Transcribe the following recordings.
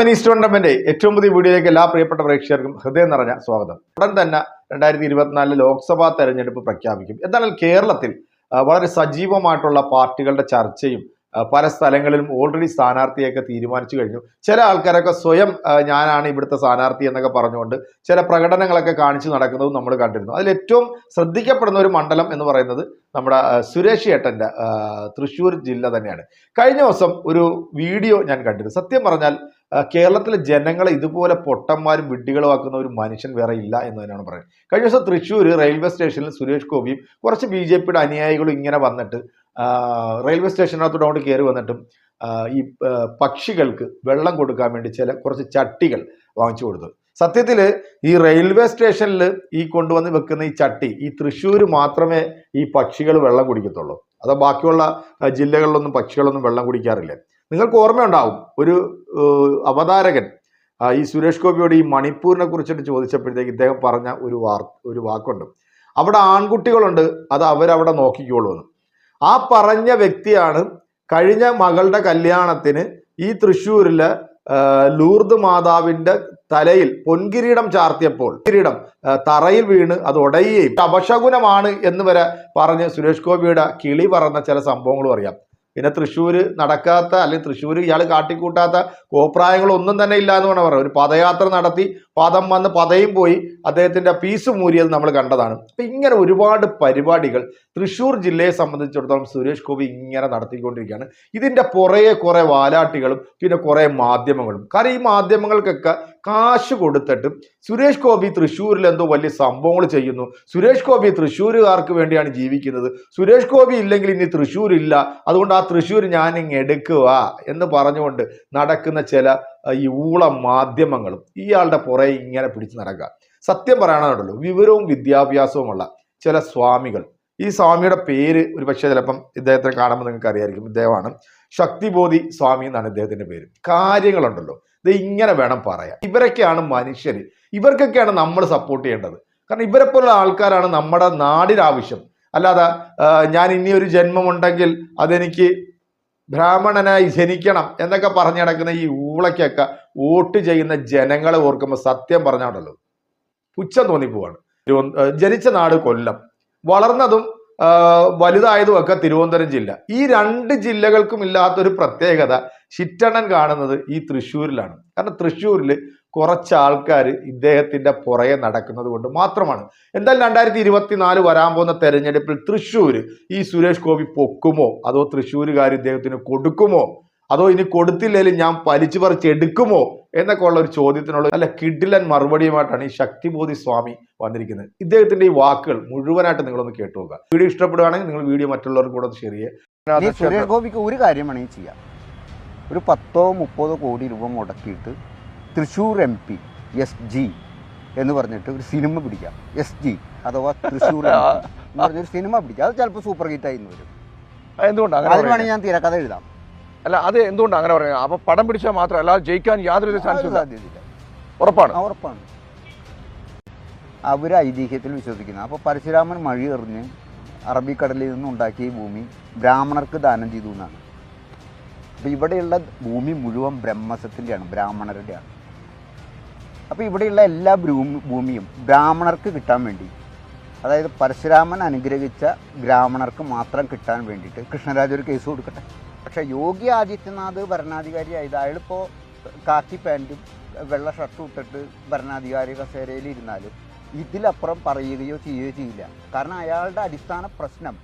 Minister tournament ഏറ്റവും പുതിയ വീഡിയോയിലേക്ക് എല്ലാ പ്രിയപ്പെട്ട പ്രേക്ഷകർക്കും ഹൃദയം നിറഞ്ഞ സ്വാഗതം. ഉടൻ തന്നെ രണ്ടായിരത്തി ഇരുപത്തിനാലിൽ ലോക്സഭാ തെരഞ്ഞെടുപ്പ് പ്രഖ്യാപിക്കും. എന്നാൽ കേരളത്തിൽ വളരെ സജീവമായിട്ടുള്ള പാർട്ടികളുടെ ചർച്ചയും പല സ്ഥലങ്ങളിലും ഓൾറെഡി സ്ഥാനാർത്ഥിയൊക്കെ തീരുമാനിച്ചു കഴിഞ്ഞു. ചില ആൾക്കാരൊക്കെ സ്വയം ഞാനാണ് ഇവിടുത്തെ സ്ഥാനാർത്ഥി എന്നൊക്കെ പറഞ്ഞുകൊണ്ട് ചില പ്രകടനങ്ങളൊക്കെ കാണിച്ചു നടക്കുന്നതും നമ്മൾ കണ്ടിരുന്നു. അതിൽ ഏറ്റവും ശ്രദ്ധിക്കപ്പെടുന്ന ഒരു മണ്ഡലം എന്ന് പറയുന്നത് നമ്മുടെ സുരേഷ് ഏട്ടന്റെ തൃശ്ശൂർ ജില്ല തന്നെയാണ്. കഴിഞ്ഞ ദിവസം ഒരു വീഡിയോ ഞാൻ കണ്ടിരുന്നു. സത്യം പറഞ്ഞാൽ കേരളത്തിലെ ജനങ്ങളെ ഇതുപോലെ പൊട്ടന്മാരും വിഡ്ഢികളുമാക്കുന്ന ഒരു മനുഷ്യൻ വേറെ ഇല്ല എന്ന് തന്നെയാണ് പറയുന്നത്. കഴിഞ്ഞ ദിവസം തൃശ്ശൂർ റെയിൽവേ സ്റ്റേഷനിൽ സുരേഷ് ഗോപിയും കുറച്ച് ബി ജെ പിയുടെ അനുയായികളും ഇങ്ങനെ വന്നിട്ട് റെയിൽവേ സ്റ്റേഷനകത്തോട്ട് അങ്ങോട്ട് കയറി വന്നിട്ടും ഈ പക്ഷികൾക്ക് വെള്ളം കൊടുക്കാൻ വേണ്ടി ചില കുറച്ച് ചട്ടികൾ വാങ്ങിച്ചു കൊടുത്തു. സത്യത്തിൽ ഈ റെയിൽവേ സ്റ്റേഷനിൽ ഈ കൊണ്ടുവന്ന് വെക്കുന്ന ഈ ചട്ടി ഈ തൃശ്ശൂർ മാത്രമേ ഈ പക്ഷികൾ വെള്ളം കുടിക്കത്തുള്ളൂ. അതോ ബാക്കിയുള്ള ജില്ലകളിലൊന്നും പക്ഷികളൊന്നും വെള്ളം കുടിക്കാറില്ല. നിങ്ങൾക്ക് ഓർമ്മയുണ്ടാവും. ഒരു അവതാരകൻ ഈ സുരേഷ് ഗോപിയോട് ഈ മണിപ്പൂരിനെ കുറിച്ചിട്ട് ചോദിച്ചപ്പോഴത്തേക്ക് ഇദ്ദേഹം പറഞ്ഞ ഒരു വാർ ഒരു വാക്കുണ്ട്. അവിടെ ആൺകുട്ടികളുണ്ട് അത് അവരവിടെ നോക്കിക്കോളൂന്ന് ആ പറഞ്ഞ വ്യക്തിയാണ് കഴിഞ്ഞ മകളുടെ കല്യാണത്തിന് ഈ തൃശ്ശൂരിലെ ലൂർദ് മാതാവിന്റെ തലയിൽ പൊൻകിരീടം ചാർത്തിയപ്പോൾ കിരീടം തറയിൽ വീണ് അത് ഉടയുകയും അപശകുനമാണ് എന്ന് വരെ പറഞ്ഞ് സുരേഷ് ഗോപിയുടെ കിളി പറഞ്ഞ ചില സംഭവങ്ങളും അറിയാം. പിന്നെ തൃശ്ശൂർ നടക്കാത്ത അല്ലെങ്കിൽ തൃശ്ശൂർ ഇയാൾ കാട്ടിക്കൂട്ടാത്ത കോപ്രായങ്ങളൊന്നും തന്നെ ഇല്ല എന്ന് വേണം പറയാം ഒരു പദയാത്ര നടത്തി പദം വന്ന് പതയും പോയി അദ്ദേഹത്തിന്റെ പീസ് മൂരിയത് നമ്മൾ കണ്ടതാണ്. അപ്പം ഇങ്ങനെ ഒരുപാട് പരിപാടികൾ തൃശ്ശൂർ ജില്ലയെ സംബന്ധിച്ചിടത്തോളം സുരേഷ് ഗോപി ഇങ്ങനെ നടത്തിക്കൊണ്ടിരിക്കുകയാണ്. ഇതിന്റെ പുറകെ കുറേ വാലാട്ടികളും പിന്നെ കുറേ മാധ്യമങ്ങളും. കാരണം ഈ മാധ്യമങ്ങൾക്കൊക്കെ കാശ് കൊടുത്തിട്ട് സുരേഷ് ഗോപി തൃശ്ശൂരിൽ എന്തോ വലിയ സംഭവങ്ങൾ ചെയ്യുന്നു. സുരേഷ് ഗോപി തൃശ്ശൂരുകാർക്ക് വേണ്ടിയാണ് ജീവിക്കുന്നത്. സുരേഷ് ഗോപി ഇല്ലെങ്കിൽ ഇനി തൃശ്ശൂർ ഇല്ല അതുകൊണ്ട് ആ തൃശ്ശൂർ ഞാൻ ഇങ്ങ് എടുക്കുക എന്ന് പറഞ്ഞുകൊണ്ട് നടക്കുന്ന ചില ഈ ഊള മാധ്യമങ്ങളും ഇയാളുടെ പുറകെ ഇങ്ങനെ പിടിച്ച് നടക്കുക. സത്യം പറയാനാണല്ലോ വിവരവും വിദ്യാഭ്യാസവുമുള്ള ചില സ്വാമികൾ. ഈ സ്വാമിയുടെ പേര് ഒരു പക്ഷേ ചിലപ്പം ഇദ്ദേഹത്തെ കാണുമ്പോൾ നിങ്ങൾക്ക് അറിയായിരിക്കും ഇദ്ദേഹമാണ് ശക്തിബോധി സ്വാമി എന്നാണ് ഇദ്ദേഹത്തിന്റെ പേര്. കാര്യങ്ങളുണ്ടല്ലോ. ഇത് ഇങ്ങനെ വേണം പറയാൻ. ഇവരൊക്കെയാണ് മനുഷ്യർ ഇവർക്കൊക്കെയാണ് നമ്മൾ സപ്പോർട്ട് ചെയ്യേണ്ടത്. കാരണം ഇവരെ പോലുള്ള ആൾക്കാരാണ് നമ്മുടെ നാടിനാവശ്യം. അല്ലാതെ ആ, ഞാൻ ഇനി ഒരു ജന്മമുണ്ടെങ്കിൽ അതെനിക്ക് ബ്രാഹ്മണനായി ജനിക്കണം എന്നൊക്കെ പറഞ്ഞു നടക്കുന്ന ഈ ഊളയ്ക്കൊക്കെ വോട്ട് ചെയ്യുന്ന ജനങ്ങളെ ഓർക്കുമ്പോൾ സത്യം പറഞ്ഞാണല്ലോ. പുച്ഛം തോന്നിപ്പോവാണ്. ജനിച്ച നാട് കൊല്ലം. വളർന്നതും വലുതായതും ഒക്കെ തിരുവനന്തപുരം ജില്ല. ഈ രണ്ട് ജില്ലകൾക്കും ഇല്ലാത്തൊരു പ്രത്യേകത ചിറ്റണ്ണൻ കാണുന്നത് ഈ തൃശ്ശൂരിലാണ്. കാരണം തൃശ്ശൂരിൽ കുറച്ച് ആൾക്കാർ ഇദ്ദേഹത്തിന്റെ പുറകെ നടക്കുന്നത് കൊണ്ട് മാത്രമാണ്. എന്തായാലും രണ്ടായിരത്തി ഇരുപത്തി നാല് വരാൻ പോകുന്ന തെരഞ്ഞെടുപ്പിൽ തൃശ്ശൂർ ഈ സുരേഷ് ഗോപി പൊക്കുമോ? അതോ തൃശ്ശൂരുകാർ ഇദ്ദേഹത്തിന് കൊടുക്കുമോ? അതോ ഇനി കൊടുത്തില്ലെങ്കിലും ഞാൻ പലിച്ചു പറിച്ചെടുക്കുമോ എന്നൊക്കെ ഉള്ള ഒരു ചോദ്യത്തിനുള്ള നല്ല കിഡിലൻ മറുപടിയുമായിട്ടാണ് ഈ ശക്തിബോധി സ്വാമി വന്നിരിക്കുന്നത്. ഇദ്ദേഹത്തിന്റെ ഈ വാക്കുകൾ മുഴുവനായിട്ട് നിങ്ങളൊന്ന് കേട്ടു വീഡിയോ ഇഷ്ടപ്പെടുകയാണെങ്കിൽ നിങ്ങൾ വീഡിയോ മറ്റുള്ളവർക്ക് കൂടെ ഒന്ന് ഷെയർ ചെയ്യുക. സുരേഷ് ഗോപിക്ക് ഒരു കാര്യം വേണമെങ്കിൽ ചെയ്യാം. ഒരു പത്തോ മുപ്പതോ കോടി രൂപ മുടക്കിയിട്ട് Thrissur M P S G എന്ന് പറഞ്ഞിട്ട് ഒരു സിനിമ പിടിക്കാം. എസ് ജി അഥവാ തൃശ്ശൂർ എന്ന് പറഞ്ഞൊരു സിനിമ പിടിക്കാം. അത് ചിലപ്പോൾ സൂപ്പർ ഹിറ്റായി എന്ന് വരും. എന്തുകൊണ്ടാണ് അതിന് വേണമെങ്കിൽ ഞാൻ തിരക്കഥ എഴുതാം. അല്ല അത് എന്തുകൊണ്ട് അങ്ങനെ പറയുന്നത് അപ്പൊ പടം പിടിച്ചാൽ മാത്രം അല്ല ജയിക്കാൻ യാതൊരു ചാൻസും സാധ്യതയില്ല. ഉറപ്പാണ്. ഉറപ്പാണ്. അവർ ഐതിഹ്യത്തിൽ വിശ്വസിക്കുന്നത് അപ്പോൾ പരശുരാമൻ മഴ എറിഞ്ഞ് അറബിക്കടലിൽ നിന്ന് ഉണ്ടാക്കിയ ഈ ഭൂമി ബ്രാഹ്മണർക്ക് ദാനം ചെയ്തു എന്നാണ്. അപ്പോൾ ഇവിടെയുള്ള ഭൂമി മുഴുവൻ ബ്രഹ്മസത്തിന്റെയാണ് ബ്രാഹ്മണരുടെയാണ്. അപ്പോൾ ഇവിടെയുള്ള എല്ലാ ഭൂമിയും ബ്രാഹ്മണർക്ക് കിട്ടാൻ വേണ്ടി അതായത് പരശുരാമൻ അനുഗ്രഹിച്ച ബ്രാഹ്മണർക്ക് മാത്രം കിട്ടാൻ വേണ്ടിയിട്ട് കൃഷ്ണരാജ് ഒരു കേസ് കൊടുക്കട്ടെ. പക്ഷേ യോഗി ആദിത്യനാഥ് ഭരണാധികാരി ആയത് അയാളിപ്പോൾ കാക്കി പാന്റും വെള്ള ഷർട്ടും ഇട്ടിട്ട് ഭരണാധികാരി കസേരയിൽ ഇരുന്നാലും ഇതിലപ്പുറം പറയുകയോ ചെയ്യുകയോ ചെയ്യില്ല. കാരണം അയാളുടെ അടിസ്ഥാന പ്രശ്നം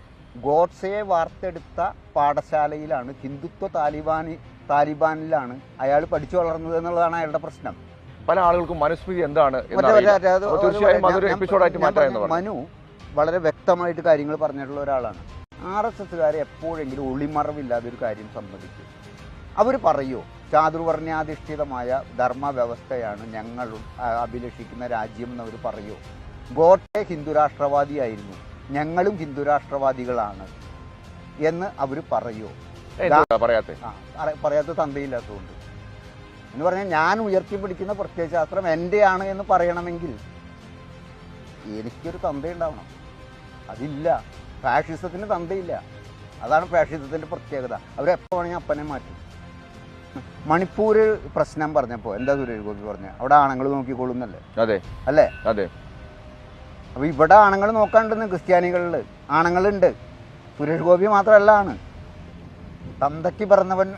ഗോഡ്സയെ വാർത്തെടുത്ത പാഠശാലയിലാണ് ഹിന്ദുത്വ താലിബാനി താലിബാനിലാണ് അയാൾ പഠിച്ചു വളർന്നത് എന്നുള്ളതാണ് അയാളുടെ പ്രശ്നം. പല ആളുകൾക്കും മനുസ്മൃതി എന്താണ് തീർച്ചയായും മനു വളരെ വ്യക്തമായിട്ട് കാര്യങ്ങൾ പറഞ്ഞിട്ടുള്ള ഒരാളാണ്. ആർ എസ് എസ്സുകാരെ എപ്പോഴെങ്കിലും ഒളിമറവില്ലാതെ ഒരു കാര്യം സമ്മതിക്കും. അവർ പറയൂ ചാതുർവർണാധിഷ്ഠിതമായ ധർമ്മവ്യവസ്ഥയാണ് ഞങ്ങൾ ആ, അഭിലഷിക്കുന്ന രാജ്യം എന്നവർ പറയൂ. ഗോട്ടെ ഹിന്ദുരാഷ്ട്രവാദിയായിരുന്നു. ഞങ്ങളും ഹിന്ദു രാഷ്ട്രവാദികളാണ് എന്ന് അവർ പറയോ? പറയാത്തെ? തന്തയില്ലാത്തതുകൊണ്ട്. എന്ന് പറഞ്ഞാൽ ഞാൻ ഉയർത്തിപ്പിടിക്കുന്ന പ്രത്യയശാസ്ത്രം എന്റെയാണ് എന്ന് പറയണമെങ്കിൽ എനിക്കൊരു തന്തയുണ്ടാവണം. അതില്ല. ഫാഷിസത്തിന് തന്തയില്ല. അതാണ് ഫാഷിസത്തിന്റെ പ്രത്യേകത. അവരെപ്പോൾ വേണമെങ്കിൽ അപ്പനെ മാറ്റും. മണിപ്പൂർ പ്രശ്നം പറഞ്ഞപ്പോ എന്താ സുരേഷ് ഗോപി പറഞ്ഞത് അവിടെ ആണുങ്ങൾ നോക്കിക്കൊള്ളുന്നല്ലേ? അതെ. അല്ലേ? അതെ. അപ്പോൾ ഇവിടെ ആണുങ്ങൾ നോക്കാണ്ടെന്ന് ക്രിസ്ത്യാനികളിൽ ആണുങ്ങളുണ്ട്. സുരേഷ് ഗോപി മാത്രമല്ല ആണ്. തന്തയ്ക്ക് പറഞ്ഞവൻ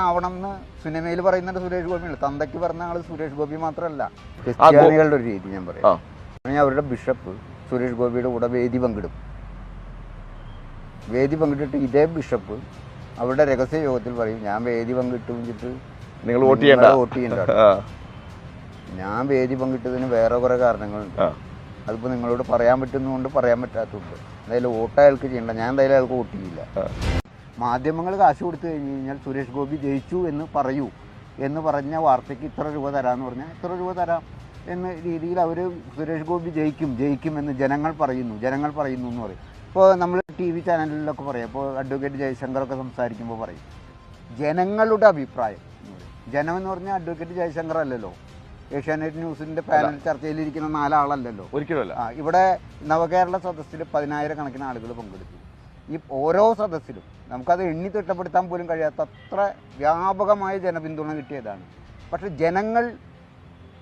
ആവണം എന്ന് സിനിമയിൽ പറയുന്നുണ്ട് സുരേഷ് ഗോപിയാണ് തന്തയ്ക്ക് പറഞ്ഞ ആൾ സുരേഷ് ഗോപി മാത്രമല്ല ക്രിസ്ത്യാനികളുടെ ഒരു രീതി ഞാൻ. പറയാം. അവരുടെ ബിഷപ്പ് സുരേഷ് ഗോപിയുടെ കൂടെ വേദി പങ്കിടും. വേദി പങ്കിട്ടിട്ട് ഇതേ ബിഷപ്പ് അവരുടെ രഹസ്യ യോഗത്തിൽ പറയും ഞാൻ വേദി പങ്കിട്ട് വെച്ചിട്ട് നിങ്ങൾ വോട്ട് ചെയ്യണ്ട. വോട്ട് ചെയ്യണ്ട ഞാൻ വേദി പങ്കിട്ടതിന് വേറെ കുറെ കാരണങ്ങളുണ്ട്. അതിപ്പോൾ നിങ്ങളോട് പറയാൻ പറ്റുന്നതുകൊണ്ട് പറയാൻ പറ്റാത്തതുണ്ട്. എന്തായാലും വോട്ട് അയാൾക്ക് ചെയ്യണ്ട. ഞാൻ എന്തായാലും അയാൾക്ക് വോട്ട് ചെയ്യില്ല. മാധ്യമങ്ങൾ കാശ് കൊടുത്തു കഴിഞ്ഞ് കഴിഞ്ഞാൽ സുരേഷ് ഗോപി ജയിച്ചു എന്ന് പറയൂ. എന്ന് പറഞ്ഞ വാർത്തയ്ക്ക് ഇത്ര രൂപ തരാമെന്ന് പറഞ്ഞാൽ ഇത്ര രൂപ തരാം എന്ന രീതിയിൽ അവർ സുരേഷ് ഗോപി ജയിക്കും. ജയിക്കും എന്ന് ജനങ്ങൾ പറയുന്നു. ജനങ്ങൾ പറയുന്നു എന്ന് പറയും. ഇപ്പോൾ നമ്മൾ ടി വി ചാനലിലൊക്കെ പറയും. ഇപ്പോൾ അഡ്വക്കേറ്റ് ജയശങ്കറൊക്കെ സംസാരിക്കുമ്പോൾ പറയും. ജനങ്ങളുടെ അഭിപ്രായം. ജനം എന്ന് പറഞ്ഞാൽ അഡ്വക്കേറ്റ് ജയശങ്കർ അല്ലല്ലോ ഏഷ്യാനെറ്റ് ന്യൂസിന്റെ പാനൽ ചർച്ചയിലിരിക്കുന്ന നാലാളല്ലല്ലോ. ഒരിക്കലുമല്ല. ആ ഇവിടെ നവകേരള സദസ്സിൽ പതിനായിരക്കണക്കിന് ആളുകൾ പങ്കെടുത്തു. ഈ ഓരോ സദസ്സിലും നമുക്കത് എണ്ണി തിട്ടപ്പെടുത്താൻ പോലും കഴിയാത്ത അത്ര വ്യാപകമായ ജനപിന്തുണ കിട്ടിയതാണ്. പക്ഷെ ജനങ്ങൾ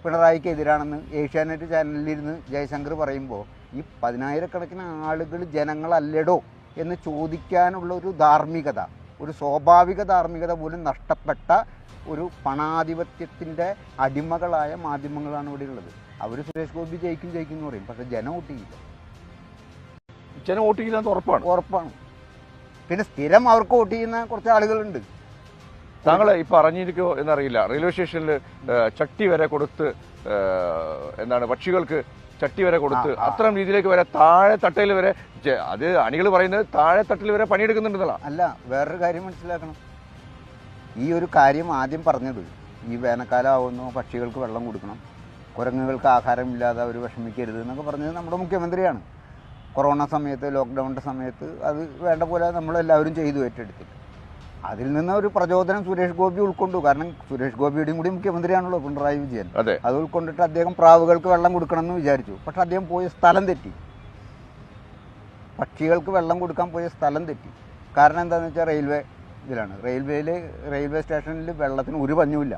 പിണറായിക്ക് എതിരാണെന്ന് ഏഷ്യാനെറ്റ് ചാനലിലിരുന്ന് ജയശങ്കർ പറയുമ്പോൾ ഈ പതിനായിരക്കണക്കിന് ആളുകൾ ജനങ്ങളല്ലടോ എന്ന് ചോദിക്കാനുള്ള ഒരു ധാർമ്മികത ഒരു സ്വാഭാവിക ധാർമ്മികത പോലും നഷ്ടപ്പെട്ട ഒരു പണാധിപത്യത്തിന്റെ അടിമകളായ മാധ്യമങ്ങളാണ് ഇവിടെ ഉള്ളത് അവർ സുരേഷ് ഗോപി ജയിക്കും ജയിക്കും എന്ന് പറയും. പക്ഷെ ജനം വോട്ട് ചെയ്യില്ല ജനം വോട്ട് എന്ന് ഉറപ്പാണ്. ഉറപ്പാണ്. പിന്നെ സ്ഥിരം അവർക്ക് വോട്ട് ചെയ്യുന്ന കുറച്ച് ആളുകളുണ്ട്. താങ്കൾ ഇപ്പൊ അറിഞ്ഞിരിക്കോ എന്നറിയില്ല. റെയിൽവേ സ്റ്റേഷനിൽ ചട്ടി വരെ കൊടുത്ത് എന്താണ് പക്ഷികൾക്ക് ചട്ടി വരെ കൊടുത്ത്. അത്തരം രീതിയിലേക്ക് വരെ താഴെ തട്ടയിൽ വരെ അത് അണികൾ പറയുന്നത് താഴെ തട്ടിൽ വരെ പണിയെടുക്കുന്നുണ്ടെന്നുള്ള അല്ല വേറൊരു കാര്യം മനസ്സിലാക്കണം. ഈ ഒരു കാര്യം ആദ്യം പറഞ്ഞത് ഈ വേനൽക്കാലം ആവുന്നു പക്ഷികൾക്ക് വെള്ളം കൊടുക്കണം കുരങ്ങുകൾക്ക് ആഹാരമില്ലാതെ അവർ വിഷമിക്കരുത് എന്നൊക്കെ പറഞ്ഞത് നമ്മുടെ മുഖ്യമന്ത്രിയാണ്. കൊറോണ സമയത്ത് ലോക്ക്ഡൗണിന്റെ സമയത്ത് അത് വേണ്ട പോലെ നമ്മളെല്ലാവരും ചെയ്തു ഏറ്റെടുത്തിട്ട്. അതിൽ നിന്ന് ഒരു പ്രചോദനം സുരേഷ് ഗോപി ഉൾക്കൊണ്ടു. കാരണം സുരേഷ് ഗോപിയുടെയും കൂടി മുഖ്യമന്ത്രിയാണല്ലോ പിണറായി വിജയൻ. അതെ. ഉൾക്കൊണ്ടിട്ട് അദ്ദേഹം പ്രാവുകൾക്ക് വെള്ളം കൊടുക്കണമെന്ന് വിചാരിച്ചു. പക്ഷെ അദ്ദേഹം പോയ സ്ഥലം തെറ്റി. പക്ഷികൾക്ക് വെള്ളം കൊടുക്കാൻ പോയ സ്ഥലം തെറ്റി. കാരണം എന്താണെന്ന് വെച്ചാൽ റെയിൽവേ ഇതിലാണ്. റെയിൽവേയിൽ റെയിൽവേ സ്റ്റേഷനിൽ വെള്ളത്തിന് ഒരു പഞ്ഞുമില്ല.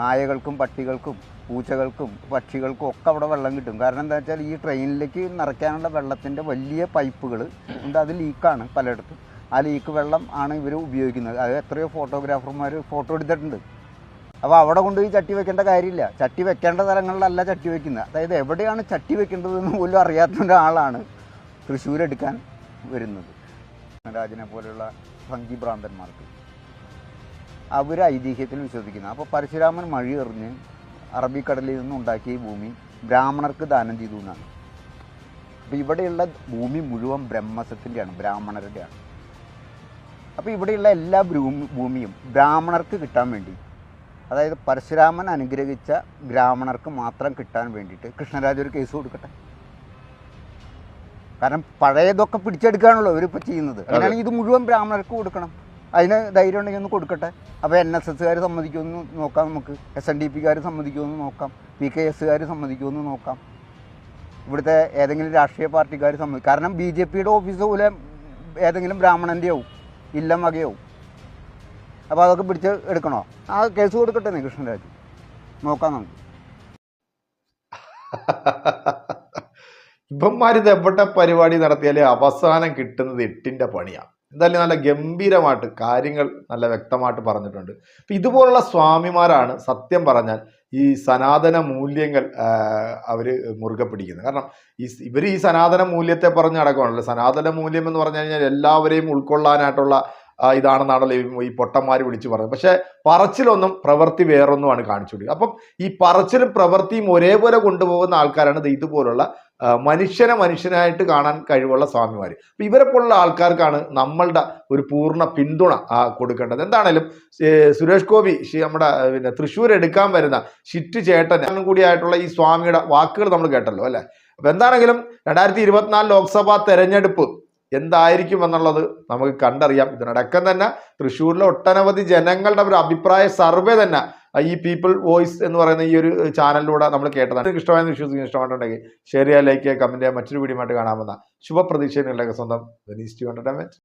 നായകൾക്കും പട്ടികൾക്കും പൂച്ചകൾക്കും പക്ഷികൾക്കും ഒക്കെ അവിടെ വെള്ളം കിട്ടും. കാരണം എന്താ വെച്ചാൽ ഈ ട്രെയിനിലേക്ക് നിറയ്ക്കാനുള്ള വെള്ളത്തിന്റെ വലിയ പൈപ്പുകൾ ഉണ്ട് അത് ലീക്കാണ് പലയിടത്തും. ആ ലീക്ക് വെള്ളം ആണ് ഇവർ ഉപയോഗിക്കുന്നത്. അത് എത്രയോ ഫോട്ടോഗ്രാഫർമാർ ഫോട്ടോ എടുത്തിട്ടുണ്ട്. അപ്പോൾ അവിടെ കൊണ്ടുപോയി ചട്ടി വെക്കേണ്ട കാര്യമില്ല. ചട്ടി വെക്കേണ്ട സ്ഥലങ്ങളിലല്ല ചട്ടി വെക്കുന്നത്. അതായത് എവിടെയാണ് ചട്ടി വെക്കേണ്ടതെന്ന് പോലും അറിയാത്ത ഒരാളാണ് തൃശ്ശൂരെടുക്കാൻ വരുന്നത്. രാജനെ പോലെയുള്ള ഭംഗിഭ്രാന്തന്മാർക്ക്. അവർ ഐതിഹ്യത്തിൽ വിശ്വസിക്കുന്നത് അപ്പോൾ പരശുരാമൻ മഴി എറിഞ്ഞ് അറബിക്കടലിൽ നിന്നുണ്ടാക്കിയ ഭൂമി ബ്രാഹ്മണർക്ക് ദാനം ചെയ്തു എന്നാണ്. അപ്പോൾ ഇവിടെയുള്ള ഭൂമി മുഴുവൻ ബ്രഹ്മസത്തിന്റെയാണ് ബ്രാഹ്മണരുടെയാണ്. അപ്പോൾ ഇവിടെയുള്ള എല്ലാ ഭൂമി ഭൂമിയും ബ്രാഹ്മണർക്ക് കിട്ടാൻ വേണ്ടി അതായത് പരശുരാമൻ അനുഗ്രഹിച്ച ബ്രാഹ്മണർക്ക് മാത്രം കിട്ടാൻ വേണ്ടിയിട്ട് കൃഷ്ണരാജ ഒരു കേസ് കൊടുക്കട്ടെ? കാരണം പഴയതൊക്കെ പിടിച്ചെടുക്കാനുള്ളൂ ഇവരിപ്പോൾ ചെയ്യുന്നത്. അങ്ങനെയാണെങ്കിൽ ഇത് മുഴുവൻ ബ്രാഹ്മണർക്ക് കൊടുക്കണം. അതിന് ധൈര്യം ഉണ്ടെങ്കിൽ ഒന്ന് കൊടുക്കട്ടെ. അപ്പോൾ എൻ എസ് എസ്സുകാർ സമ്മതിക്കുമെന്ന് നോക്കാം നമുക്ക്. എസ് എൻ ഡി പിക്കാർ സമ്മതിക്കുമെന്ന് നോക്കാം. പി കെ എസ്സുകാർ സമ്മതിക്കുമെന്ന് നോക്കാം. ഇവിടുത്തെ ഏതെങ്കിലും രാഷ്ട്രീയ പാർട്ടിക്കാർ സമ്മതി കാരണം ബി ജെ പിയുടെ ഓഫീസ് പോലെ ഏതെങ്കിലും ബ്രാഹ്മണന്റെ ആവും. ഇല്ലം വകയാവും അപ്പോൾ അതൊക്കെ പിടിച്ച് എടുക്കണോ? ആ കേസ് കൊടുക്കട്ടെ നീ കൃഷ്ണരാജ് നോക്കാം നമുക്ക്. ഇവന്മാരിത് എവിടെ പരിപാടി നടത്തിയാലേ അവസാനം കിട്ടുന്നത് എട്ടിന്റെ പണിയാണ് എന്തായാലും നല്ല ഗംഭീരമായിട്ട് കാര്യങ്ങൾ നല്ല വ്യക്തമായിട്ട് പറഞ്ഞിട്ടുണ്ട്. അപ്പൊ ഇതുപോലുള്ള സ്വാമിമാരാണ് സത്യം പറഞ്ഞാൽ ഈ സനാതന മൂല്യങ്ങൾ അവർ മുറുകെ പിടിക്കുന്നത്. കാരണം ഈ ഇവർ ഈ സനാതന മൂല്യത്തെ പറഞ്ഞ് നടക്കുകയാണല്ലോ സനാതന മൂല്യം എന്ന് പറഞ്ഞു കഴിഞ്ഞാൽ എല്ലാവരെയും ഉൾക്കൊള്ളാനായിട്ടുള്ള ഇതാണെന്നാണല്ലോ ഈ- പൊട്ടന്മാർ വിളിച്ചു പറഞ്ഞത് പക്ഷേ പറച്ചിലൊന്നും പ്രവൃത്തി വേറൊന്നുമാണ് കൊടുക്കുക അപ്പം ഈ പറച്ചിലും പ്രവൃത്തിയും ഒരേപോലെ കൊണ്ടുപോകുന്ന ആൾക്കാരാണ് ഇതുപോലുള്ള മനുഷ്യനെ മനുഷ്യനായിട്ട് കാണാൻ കഴിവുള്ള സ്വാമിമാർ അപ്പം ഇവരെ പോലുള്ള ആൾക്കാർക്കാണ് നമ്മളുടെ ഒരു പൂർണ പിന്തുണ കൊടുക്കേണ്ടത്. എന്താണേലും സുരേഷ് ഗോപി നമ്മുടെ പിന്നെ തൃശ്ശൂർ എടുക്കാൻ വരുന്ന ഷിറ്റ് ചേട്ടൻ കൂടിയായിട്ടുള്ള ഈ സ്വാമിയുടെ വാക്കുകൾ നമ്മൾ കേട്ടല്ലോ അല്ലേ? അപ്പം എന്താണെങ്കിലും രണ്ടായിരത്തി ഇരുപത്തിനാല് ലോക്സഭാ തെരഞ്ഞെടുപ്പ് എന്തായിരിക്കും എന്നുള്ളത് നമുക്ക് കണ്ടറിയാം. ഇതിനടക്കം തന്നെ തൃശ്ശൂരിലെ ഒട്ടനവധി ജനങ്ങളുടെ ഒരു അഭിപ്രായ സർവേ തന്നെ ഈ പീപ്പിൾ വോയിസ് എന്ന് പറയുന്ന ഈ ഒരു ചാനലിലൂടെ നമ്മൾ കേട്ടതാണ്. നിങ്ങൾക്ക് ഇഷ്ടമായെന്ന് വിശ്വസിക്കുന്നു ഇഷ്ടമായിട്ടുണ്ടെങ്കിൽ ഷെയർ ചെയ്യുക ലൈക്ക് ചെയ്യുക കമന്റ് ചെയ്യുക. മറ്റൊരു വീഡിയോ ആയിട്ട് കാണാമെന്ന ശുഭപ്രതീക്ഷയിലുള്ള സ്വന്തം വെനീസ്